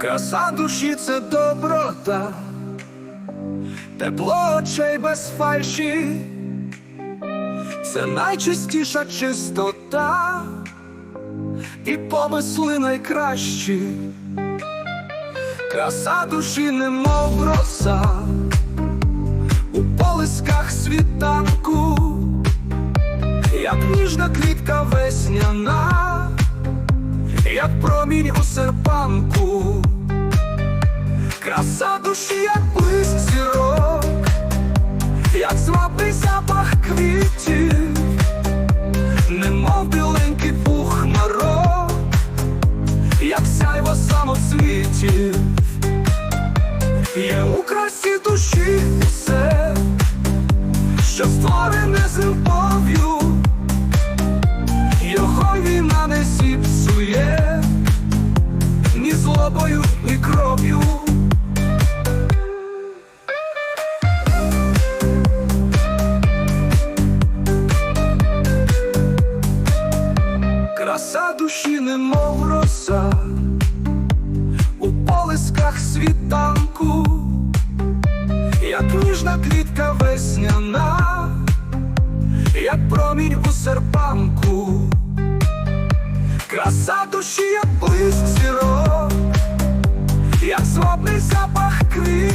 Краса душі це доброта, тепло очей без фальші, це найчистіша чистота, і помисли найкращі, краса душі, немов роса, як ніжна квітка весняна як промінь у серпанку, краса душі, як блиск зірок, як слабий запах квітів, немов біленький пух марок, як сяйво самоцвітів, є у красі Краса душі, немов роса, у полисках світанку, як ніжна квітка весняна. Як промінь у серпанку, краса душі, як блиск зірок, як злобний запах квітів,